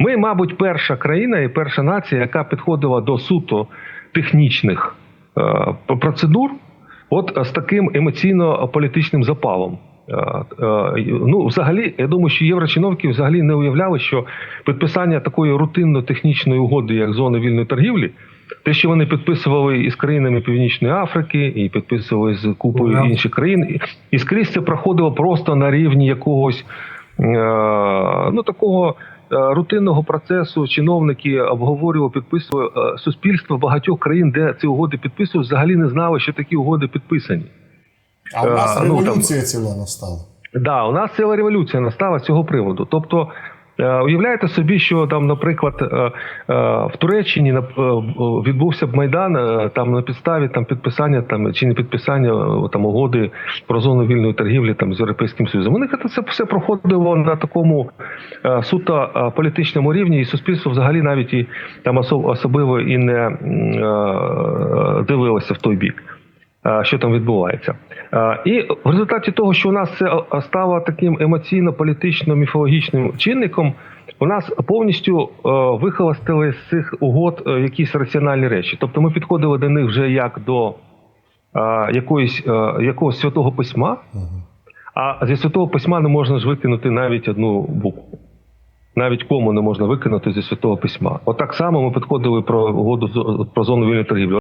Ми, мабуть, перша країна і перша нація, яка підходила до суто технічних е, процедур, от е, з таким емоційно-політичним запалом. Е, Ну, взагалі, я думаю, що єврочиновники взагалі не уявляли, що підписання такої рутинно-технічної угоди, як зона вільної торгівлі, те, що вони підписували із країнами Північної Африки, і підписували з купою інших країн, і- скрізь це проходило просто на рівні якогось ну такого. е, Рутинного процесу чиновники обговорювали, підписували Е, суспільство багатьох країн, де ці угоди підписували, взагалі не знали, що такі угоди підписані. А у нас Е, ну, там- революція ціла настала. Да, у нас ціла революція настала з цього приводу. Тобто, е, уявляєте собі, що там, наприклад, е, е, в Туреччині е, відбувся б майдан е, там на підставі там підписання там чи не підписання е, там угоди про зону вільної торгівлі там з європейським союзом. У них це все проходило на такому е, суто е, політичному рівні, і суспільство взагалі навіть і там особливо і не е, дивилося в той бік е, що там відбувається. Е, І в результаті того, що у нас це стало таким емоційно-політично-міфологічним чинником, у нас повністю е, вихолостили з цих угод е, якісь раціональні речі. Тобто ми підходили до них вже як до якоїсь, якогось святого письма, а зі святого письма не можна ж викинути навіть одну букву. Навіть кому не можна викинути зі святого письма. От так само ми підходили про угоду про зону вільної торгівлі.